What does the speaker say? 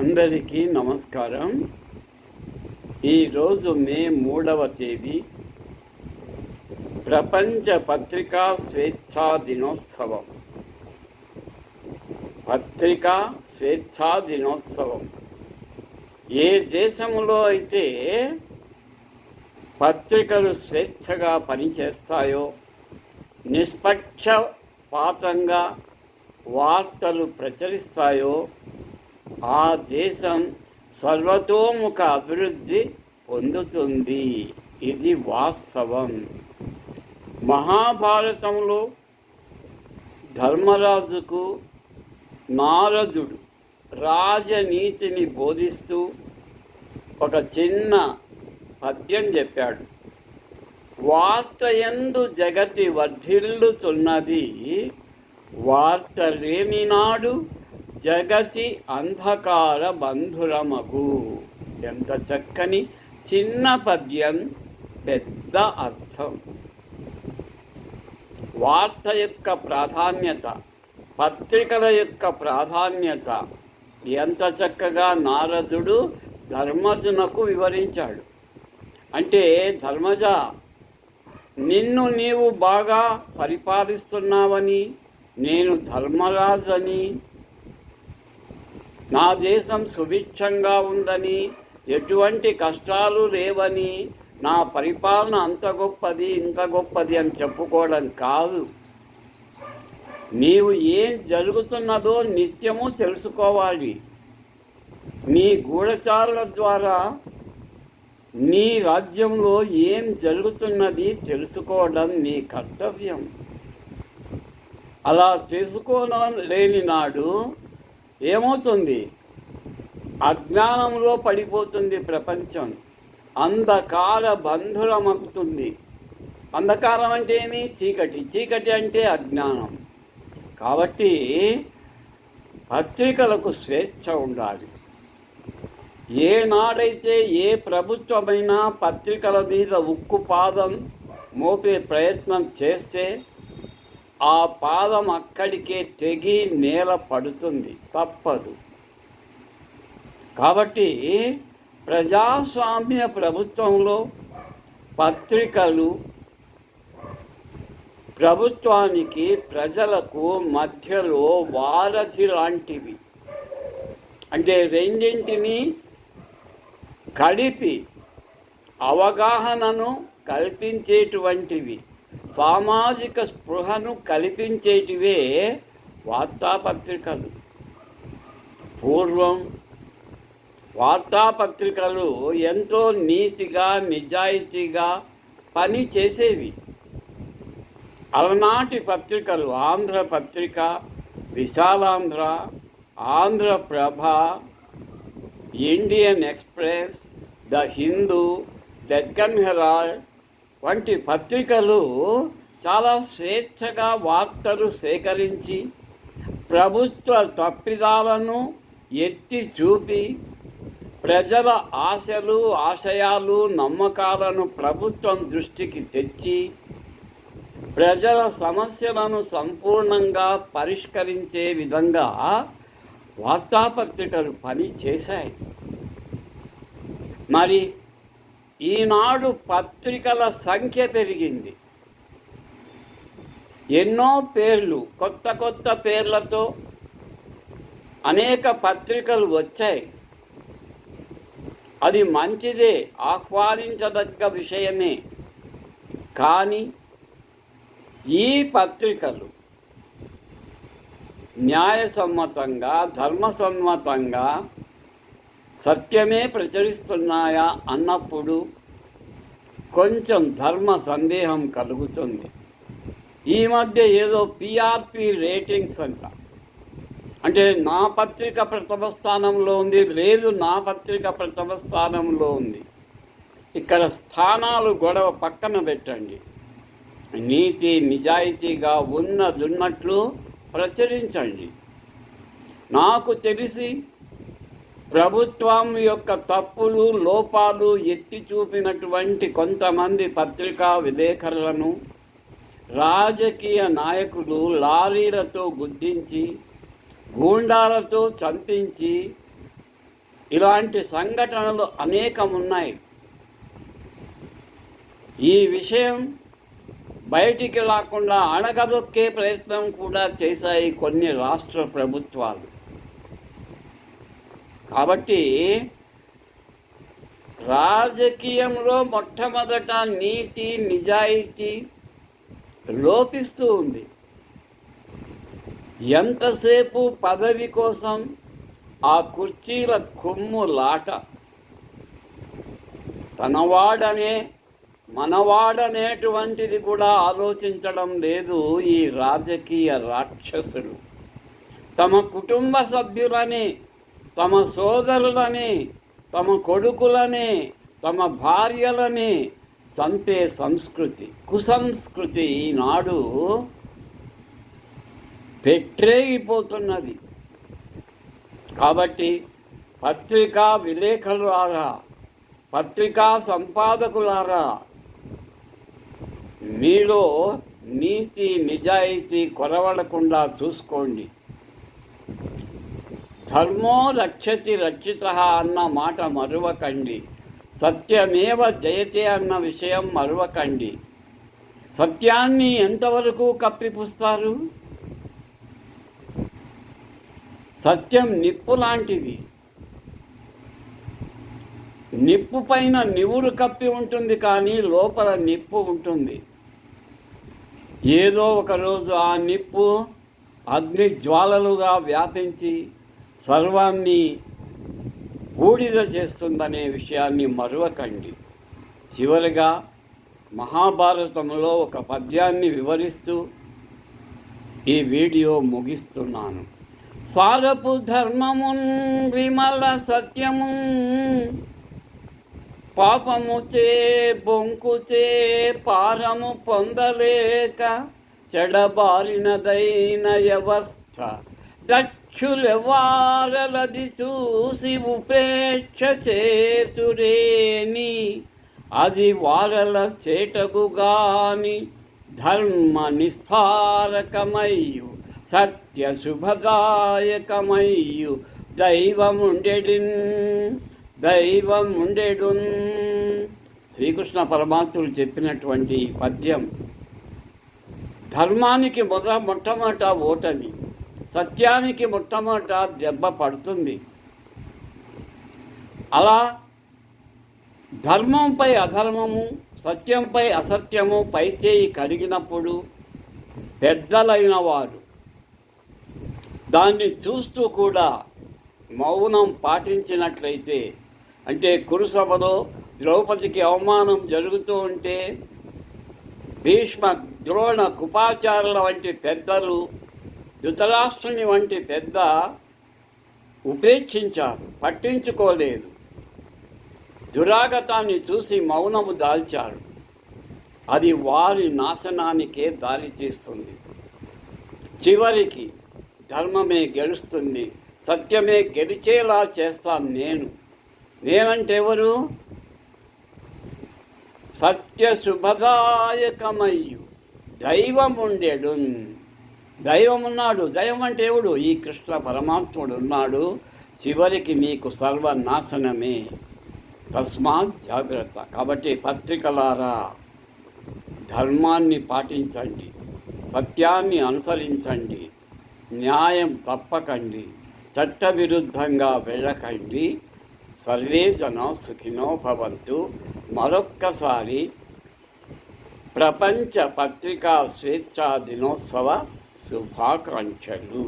అందరికీ నమస్కారం. ఈరోజు మే మూడవ తేదీ ప్రపంచ పత్రికా స్వేచ్ఛా దినోత్సవం. పత్రికా స్వేచ్ఛా దినోత్సవం. ఏ దేశంలో అయితే పత్రికలు స్వేచ్ఛగా పనిచేస్తాయో నిష్పక్షపాతంగా వార్తలు ప్రచురిస్తాయో ఆ దేశం సర్వతోముఖ అభివృద్ధి పొందుతుంది. ఇది వాస్తవం. మహాభారతంలో ధర్మరాజుకు నారదుడు రాజనీతిని బోధిస్తూ ఒక చిన్న పద్యం చెప్పాడు. వార్త ఎందు జగతి వర్ధిల్లుతున్నది వార్త లేని నాడు జగతి అంధకార బంధురమగు. ఎంత చక్కని చిన్న పద్యం పెద్ద అర్థం. వార్త యొక్క ప్రాధాన్యత పత్రికల యొక్క ప్రాధాన్యత ఎంత చక్కగా నారదుడు ధర్మజునకు వివరించాడు. అంటే ధర్మజ నిన్ను నీవు బాగా పరిపాలిస్తున్నావని నేను ధర్మరాజని నా దేశం సుభిక్షంగా ఉందని ఎటువంటి కష్టాలు లేవని నా పరిపాలన అంత గొప్పది ఇంత గొప్పది అని చెప్పుకోవడం కాదు. నీవు ఏం జరుగుతున్నదో నిత్యము తెలుసుకోవాలి. నీ గూఢచారుల ద్వారా నీ రాజ్యంలో ఏం జరుగుతున్నది తెలుసుకోవడం నీ కర్తవ్యం. అలా తెలుసుకోన లేని నాడు ఏమవుతుంది? అజ్ఞానంలో పడిపోతుంది ప్రపంచం. అంధకార బంధురమవుతుంది. అంధకారం అంటే ఏమి? చీకటి. చీకటి అంటే అజ్ఞానం. కాబట్టి పత్రికలకు స్వేచ్ఛ ఉండాలి. ఏనాడైతే ఏ ప్రభుత్వమైనా పత్రికల మీద ఉక్కు పాదం మోపే ప్రయత్నం చేస్తే ఆ పాదం అక్కడికే తెగి నేల పడుతుంది. తప్పదు. కాబట్టి ప్రజాస్వామ్య ప్రభుత్వంలో పత్రికలు ప్రభుత్వానికి ప్రజలకు మధ్యలో వారధి లాంటివి. అంటే రెండింటిని కలిపి అవగాహనను కల్పించేటువంటివి. సామాజిక స్పృహను కల్పించేటివే వార్తాపత్రికలు. పూర్వం వార్తాపత్రికలు ఎంతో నీతిగా నిజాయితీగా పని చేసేవి. అలనాటి పత్రికలు Andhra Patrika Visalaandhra Andhraprabha Indian Express the Hindu Deccan Herald వంటి పత్రికలు చాలా స్వేచ్ఛగా వార్తలు సేకరించి ప్రభుత్వ తప్పిదాలను ఎత్తి చూపి ప్రజల ఆశలు ఆశయాలు నమ్మకాలను ప్రభుత్వం దృష్టికి తెచ్చి ప్రజల సమస్యలను సంపూర్ణంగా పరిష్కరించే విధంగా వార్తాపత్రికలు పని చేశాయి మరి ఈనాడు పత్రికల సంఖ్య పెరిగింది. ఎన్నో పేర్లు కొత్త కొత్త పేర్లతో అనేక పత్రికలు వచ్చాయి. అది మంచిదే ఆహ్వానించదగ్గ విషయమే. కానీ ఈ పత్రికలు న్యాయసమ్మతంగా ధర్మసమ్మతంగా సత్యమే ప్రచురిస్తున్నాయా అన్నప్పుడు కొంచెం ధర్మ సందేహం కలుగుతుంది. ఈ మధ్య ఏదో పిఆర్పి రేటింగ్స్ అంట. అంటే నా పత్రిక ప్రథమ స్థానంలో ఉంది లేదు నా పత్రిక ప్రథమ స్థానంలో ఉంది. ఇక్కడ స్థానాలు గొడవ పక్కన పెట్టండి. నీతి నిజాయితీగా ఉన్నదున్నట్లు ప్రచురించండి. నాకు తెలిసి ప్రభుత్వం యొక్క తప్పులు లోపాలు ఎత్తి చూపినటువంటి కొంతమంది పత్రికా విలేకరులను రాజకీయ నాయకులు లారీలతో గుద్దించి గూండాలతో చంపించి ఇలాంటి సంఘటనలు అనేకం ఉన్నాయి ఈ విషయం బయటికి రాకుండా అణగదొక్కే ప్రయత్నం కూడా చేశాయి కొన్ని రాష్ట్ర ప్రభుత్వాలు. కాబట్టి రాజకీయంలో మొట్టమొదట నీతి నిజాయితీ లోపిస్తూ ఉంది. ఎంతసేపు పదవి కోసం ఆ కుర్చీల కొమ్ము లాట? తనవాడనే మనవాడనేటువంటిది కూడా ఆలోచించడం లేదు ఈ రాజకీయ రాక్షసులు. తమ కుటుంబ సభ్యులని తమ సోదరులని తమ కొడుకులని తమ భార్యలని చంపే సంస్కృతి కుసంస్కృతి ఈనాడు పెట్టేగిపోతున్నది. కాబట్టి పత్రికా విలేకరులారా పత్రికా సంపాదకులారా మీలో నీతి నిజాయితీ కొరవడకుండా చూసుకోండి. ధర్మో రక్షతి రక్షిత అన్న మాట మరువకండి. సత్యమేవ జయతే అన్న విషయం మరువకండి. సత్యాన్ని ఎంతవరకు కప్పిపుస్తారు? సత్యం నిప్పు లాంటిది. నిప్పు పైన నివురు కప్పి ఉంటుంది కానీ లోపల నిప్పు ఉంటుంది. ఏదో ఒకరోజు ఆ నిప్పు అగ్ని జ్వాలలుగా వ్యాపించి సర్వాన్ని బూడిద చేస్తుందనే విషయాన్ని మరువకండి. చివరిగా మహాభారతంలో ఒక పద్యాన్ని వివరిస్తూ ఈ వీడియో ముగిస్తున్నాను. సారపు ధర్మమున్ విమల సత్యము పాపముచే బొంకుచే పారము పొందలేక చెడబారినదైన వ్యవస్థ దట్ దక్షులెవారలది చూసి ఉపేక్ష చేతురేని అది వారల చేటగుగాని ధర్మ నిస్థారకమయ్యు సత్య శుభదాయకమయ్యు. దైవముండెడిన్ దైవముండెడు శ్రీకృష్ణ పరమాత్ముడు చెప్పినటువంటి పద్యం ధర్మానికి మొద మొట్టమొదట ఓటమి. సత్యానికి మొట్టమొదట దెబ్బ పడుతుంది. అలా ధర్మంపై అధర్మము సత్యంపై అసత్యము పైచేయి కడిగినప్పుడు పెద్దలైన వారు దాన్ని చూస్తూ కూడా మౌనం పాటించినట్లయితే అంటే కురుసభలో ద్రౌపదికి అవమానం జరుగుతూ ఉంటే భీష్మ ద్రోణ కుపాచారుల వంటి పెద్దలు ధృతరాష్ట్రుని వంటి పెద్ద ఉపేక్షించారు పట్టించుకోలేదు. దురాగతాన్ని చూసి మౌనము దాల్చారు. అది వారి నాశనానికే దారి తీస్తుంది. చివరికి ధర్మమే గెలుస్తుంది సత్యమే గెలిచేలా చేస్తాను నేను. నేనంటే ఎవరు సత్య శుభదాయకమయ్యు దైవం ఉండేడు దైవం ఉన్నాడు దైవం అంటే ఎవడు? ఈ కృష్ణ పరమాత్ముడు ఉన్నాడు. చివరికి మీకు సర్వనాశనమే. తస్మాత్ జాగ్రత్త. కాబట్టి పత్రికలారా ధర్మాన్ని పాటించండి. సత్యాన్ని అనుసరించండి. న్యాయం తప్పకండి. చట్టవిరుద్ధంగా వెళ్ళకండి. సర్వే జన సుఖినో భవంతు. మరొక్కసారి ప్రపంచ పత్రికా స్వేచ్ఛా దినోత్సవ శుభాకాంక్షలు